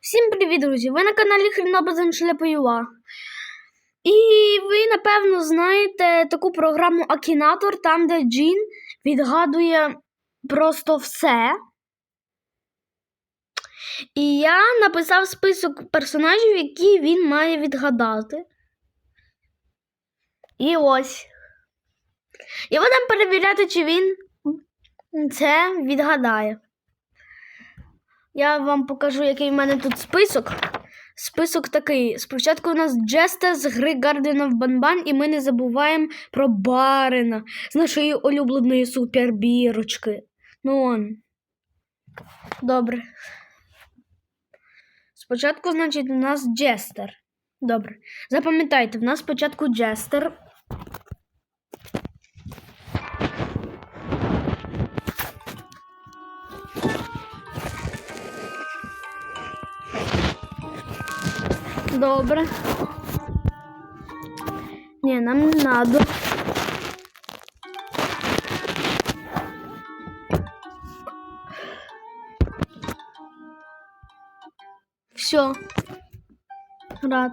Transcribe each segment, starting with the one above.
Всім привіт, друзі! Ви на каналі Хрінобазен Шляпоюа. І ви, напевно, знаєте таку програму Акінатор, там, де Джін відгадує просто все. І я написав список персонажів, які він має відгадати. І ось. І будемо перевіряти, чи він це відгадає. Я вам покажу, який в мене тут список. Список такий. Спочатку у нас Джестер з гри Garden of Banban, і ми не забуваємо про Барена з нашої улюбленої супербірочки. Ну он. Добре. Спочатку, значить, у нас Джестер. Добре. Запам'ятайте, в нас спочатку Джестер. Добре. Ні, нам не надо. Все. Рад.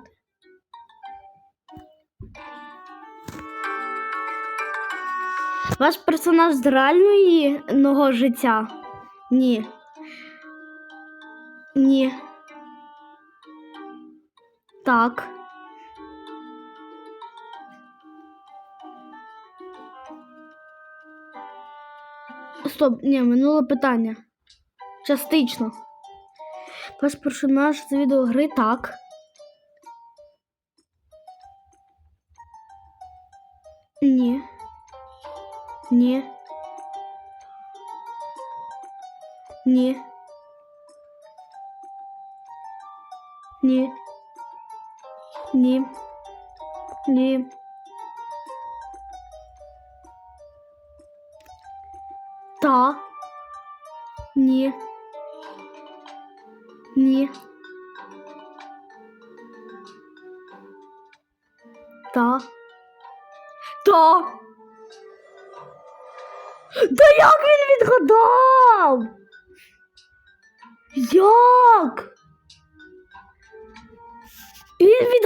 Ваш персонаж з реального життя? Ні. Ні. Так. Стоп, ні, минуле питання. Частично. Ваш персонаж з відеогри так. Ні. Ні. Ні. Ні. Ні. Ні. Та. Ні. Ні. Та. Та. Та як він відгадав? Як?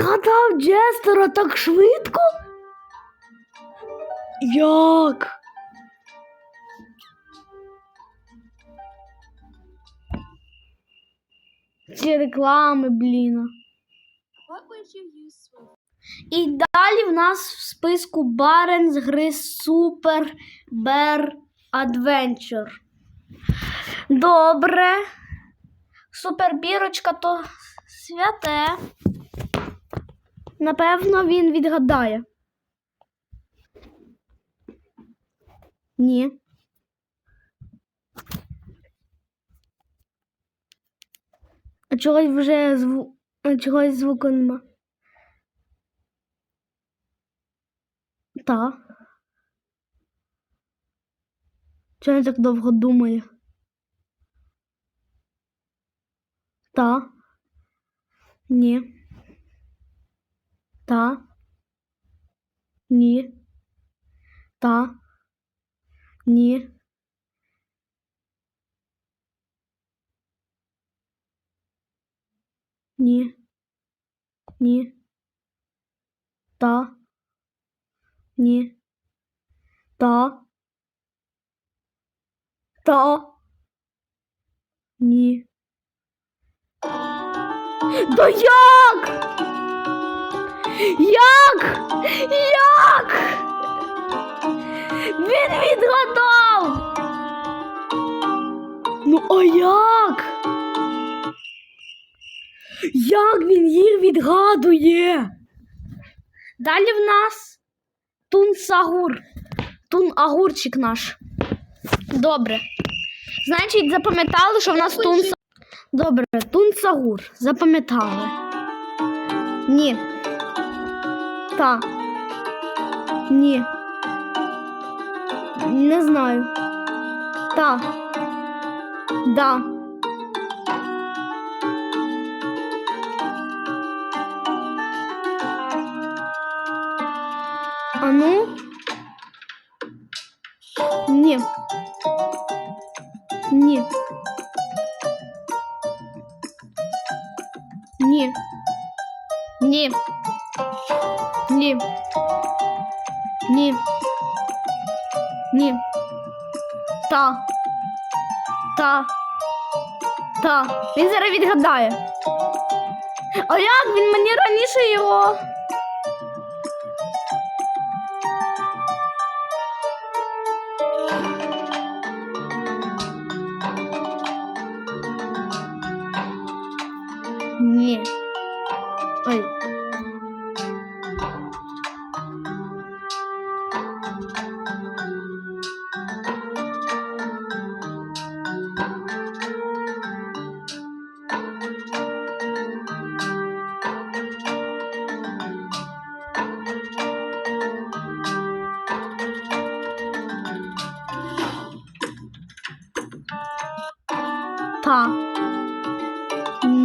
Відгадав Джестера так швидко? Як? Ці реклами, блін. І далі в нас в списку Барен з гри Super Bear Adventure. Добре. Супербірочка то святе. Напевно, він відгадає. Ні. А чогось вже зву... чогось звуку нема. Та. Чого він так довго думає? Та. Ні. Та. Ні. Та. Ні. Ні. Ні. Та. Ні. Та. Та. Ні. Да як? Як? Як? Він відгадав. Ну, а як? Як він їх відгадує? Далі в нас Тун Сагур. Тун Агурчик наш. Добре. Значить, запам'ятали, що в нас Тун Са- Добре, Тун Сагур. Запам'ятали. Ні. Та. Ні. Не знаю. Та. Да. А ну? Ні. Та. Та. Та. Він зараз відгадає. А як він мені раніше його?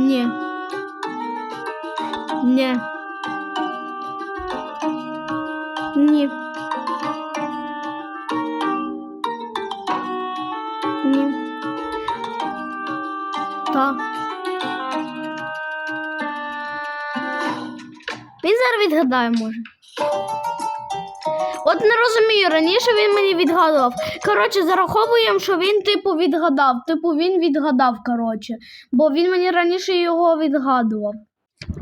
Ні. Ні. Ні. Ні. Та. Він зараз відгадає може. От не розумію, раніше він мені відгадував. Коротше, зараховуємо, що він, типу, відгадав. Типу, він відгадав, коротше. Бо він мені раніше його відгадував.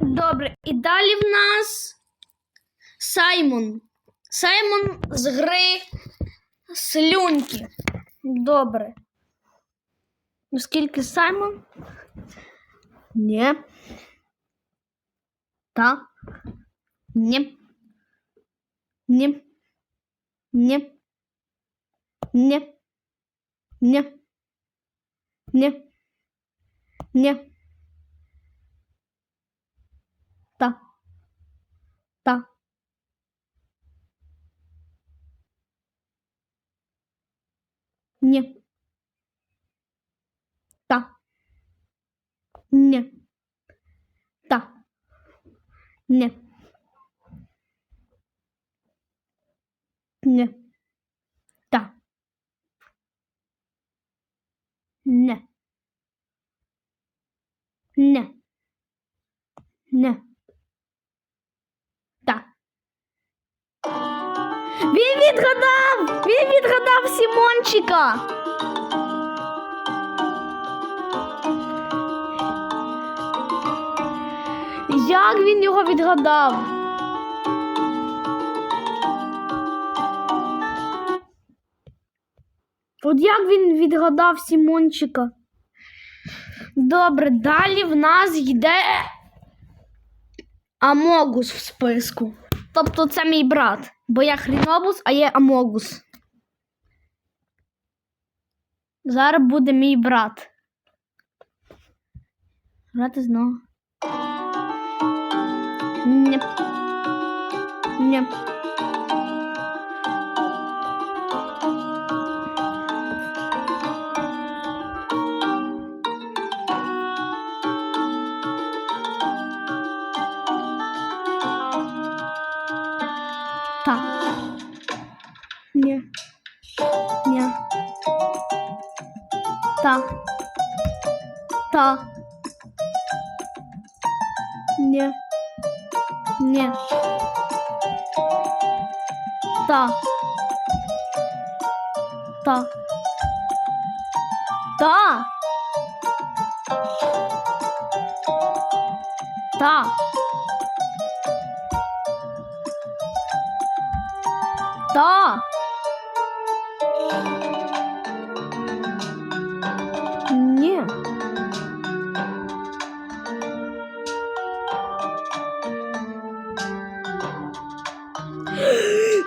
Добре, і далі в нас Саймон. Саймон з гри Слюньки. Добре. Ну, Скільки Саймон? Ні. Та. Ні. Ні. Ні. Ні. Ні. Ні. Ні. Та. Та. Ні. Та. Ні. Та. Ні. Ні. Та. Не. Не. Не. Та. Він відгадав! Він відгадав Сімончика. Як він його відгадав? От як він відгадав Сімончика? Добре, далі в нас йде Амогус в списку. Тобто це мій брат. Бо я Хрінобус, а є Амогус. Зараз буде мій брат. Грати знову. Ні. Ні. Та. Та. Ні. Ні. Та. Та. Та. Та. Та.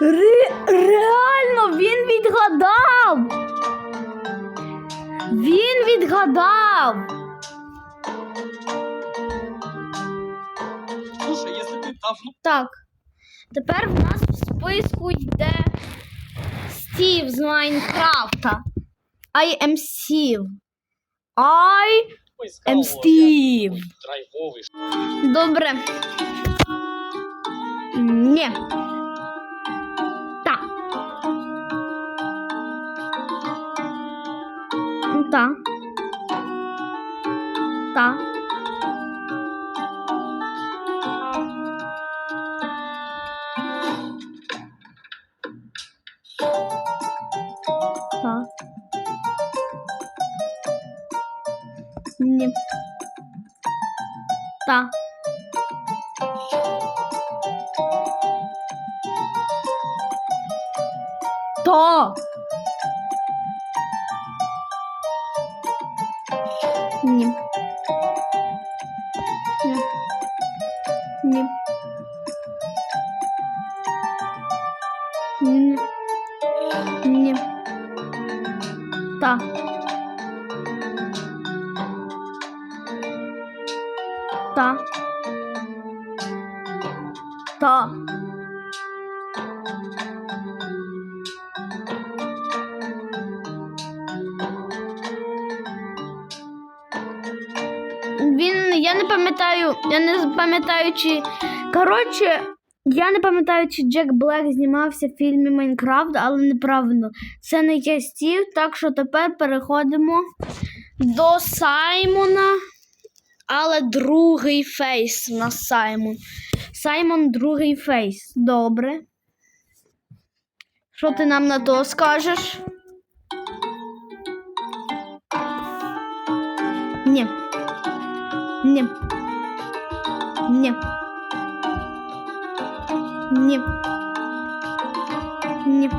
Ре- реально він відгадав. Він відгадав. Слушай, если ты давно Так. Тепер в нас в списку йде Стів з Майнкрафта. I am Steve. I am Steve. Добре. Ні. 答，答，答，你，答，答。Та. Та. Та. Він, я не пам'ятаю, я не пам'ятаю, чи. Коротше, я не пам'ятаю, чи Джек Блек знімався в фільмі Майнкрафт, але неправильно. Це не я Стів, так що тепер переходимо до Саймона. Але другий фейс у нас Саймон. Саймон другий фейс. Добре. Що ти нам на то скажеш? Ні. Ні. Ні. Ні. Ні.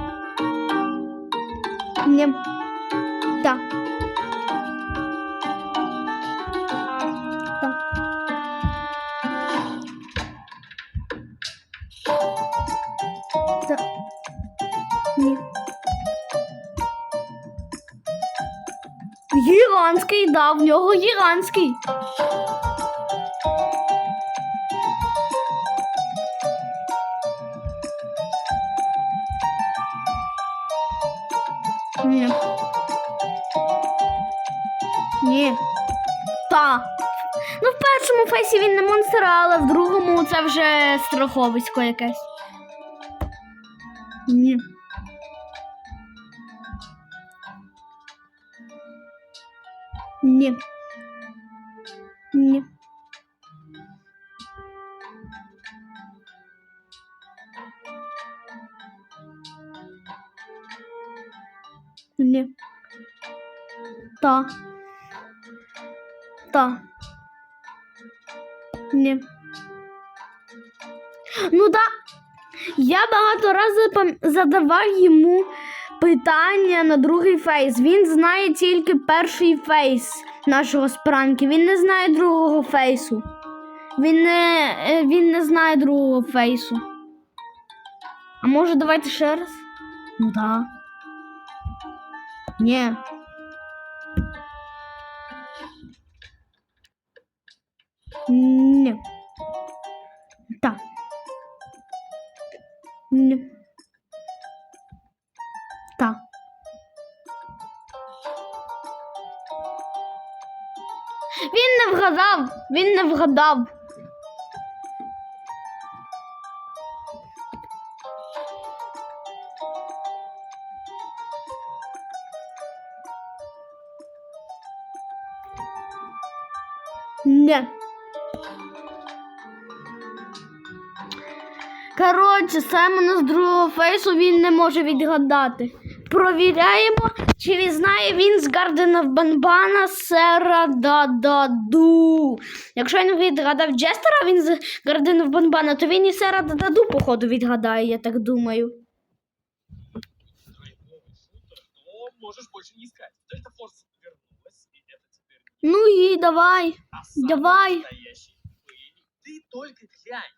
Ні. Так. Так. Так. Ні. Гігантський, да, в нього гігантський. Та. Ну, в першому фейсі він не монстр, але в другому це вже страховисько якесь. Ні. Ні. Ні. Ні. Та. Та. Ні. Ну да. Я багато разів задавав йому питання на другий фейс. Він знає тільки перший фейс нашого спранки. Він не знає другого фейсу. Він не, е, він не знає другого фейсу. А може давайте ще раз? Ну да. Ні. Ні. Так. Ні. Так. Він не вгадав. Він не вгадав. Коротше, Саймона з другого фейсу він не може відгадати. Провіряємо, чи він знає він з Гардена Банбана Сера Дададу. Якщо він відгадав Джестера, він з Гардена Банбана, то він і Сера Дададу, походу, відгадає, я так думаю. Хайповый шутер, то можешь больше не искать. Дельта Форс вернулась, и это теперь Ну і давай. а самый Давай. настоящий вы. Ты только глянь.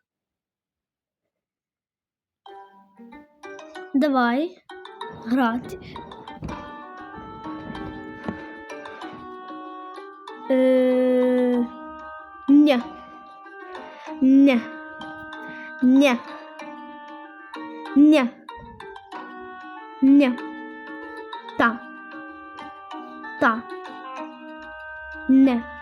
Давай. Грати. Е... Ні. Ні. Ні. Ні. Ні. Та. Та. Не.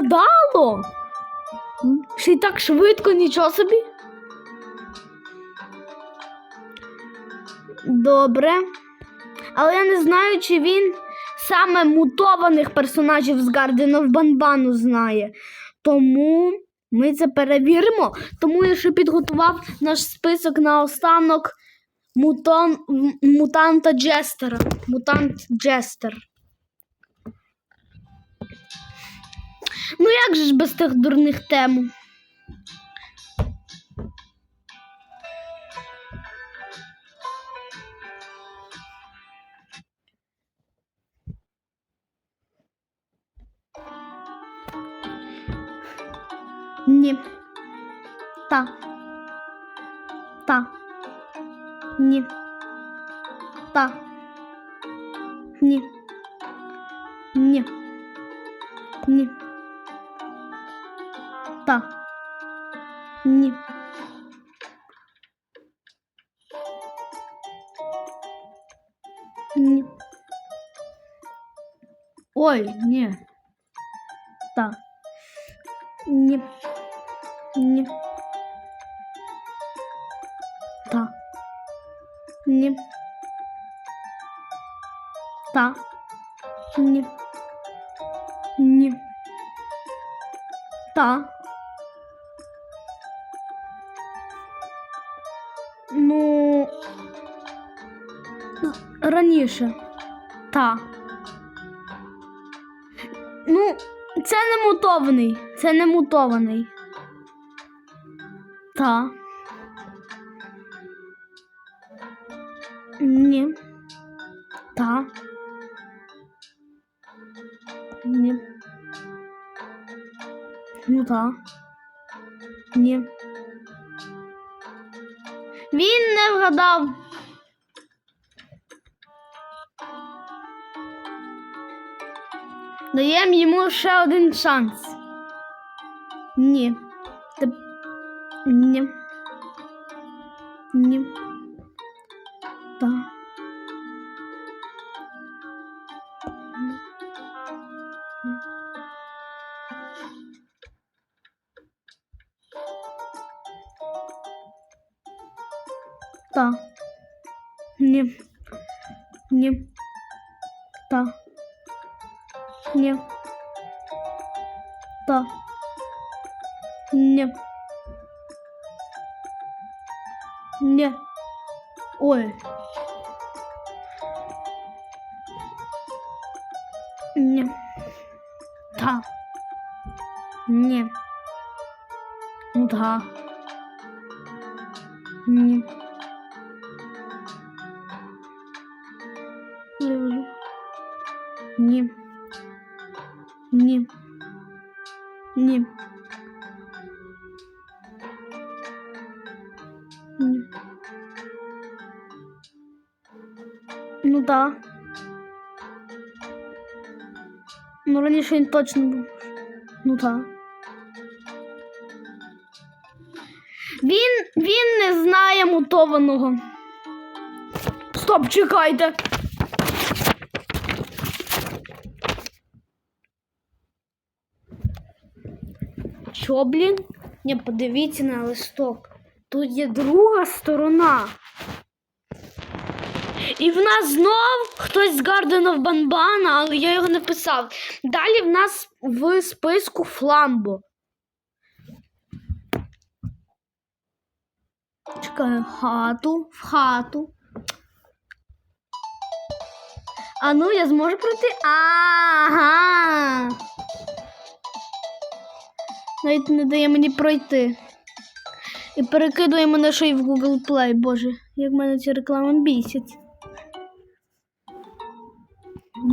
Відгадало? Ще й так швидко, нічого собі. Добре. Але я не знаю, чи він саме мутованих персонажів з Garden of Banbanu знає. Тому ми це перевіримо. Тому я ще підготував наш список на останок мутон, мутанта Джестера. Мутант Джестер. Ну як же ж без тих дурних тем? Ні. Та. Та. Ні. Та. Ні. Ні. Ні. Та. Ні. Ні. Ой, ні. Та. Ні. Ні. Та. Ні. Та. Ні. Ні. Та. Раніше. Та. Ну, це не мутований. Це не мутований. Та. Ні. Та. Ні. Ну та. Ні. Він не вгадав. Даємо йому ще один шанс. Ні. Ні. Ні. Та. Ні. Ні. Ой. Ні. Та. Ні. Ну та. Ні. Люблю. Ну да. Ну раніше він точно був. Ну так. Він, він не знає мутованого. Стоп, чекайте. Що, блін? Не подивіться на листок. Тут є друга сторона. І в нас знов хтось з of Banbana, але я його не писав. Далі в нас в списку Фламбо. Чекаю, хату, в хату. А ну, я зможу пройти. Ага. Навіть не дає мені пройти. І перекидує мене ще й в Google Play. Боже, як мене ці реклами бісять.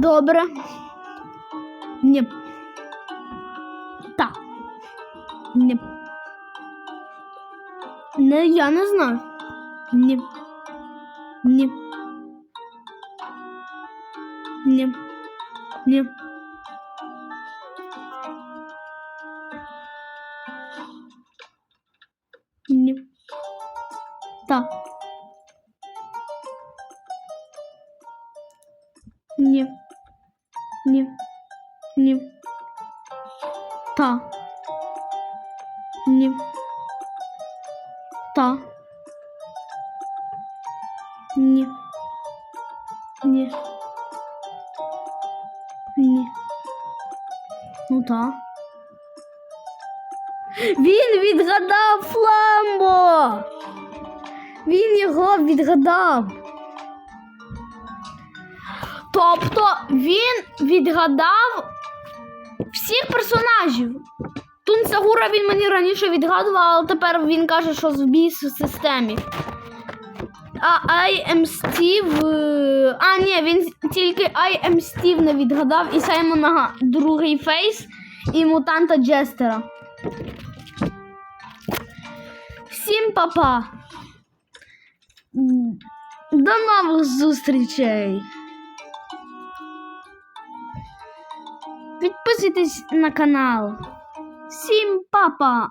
Добре. Ні. Так. Ні. Не, я не знаю. Ні. Ні. Ні. Ні. Ні. Так. Та. Ні. Та. Ні. Ні. Ні. Ну та. Він відгадав фламбо. Він його відгадав. Тобто він відгадав всіх персонажів. Тунсагура він мені раніше відгадував, але тепер він каже, що збіс в системі. А I am Steve. е, А, ні, він тільки I am Steve не відгадав і Саймона другий фейс і мутанта Джестера. Всім папа. До нових зустрічей. Підписуйтесь на канал. Всім папа!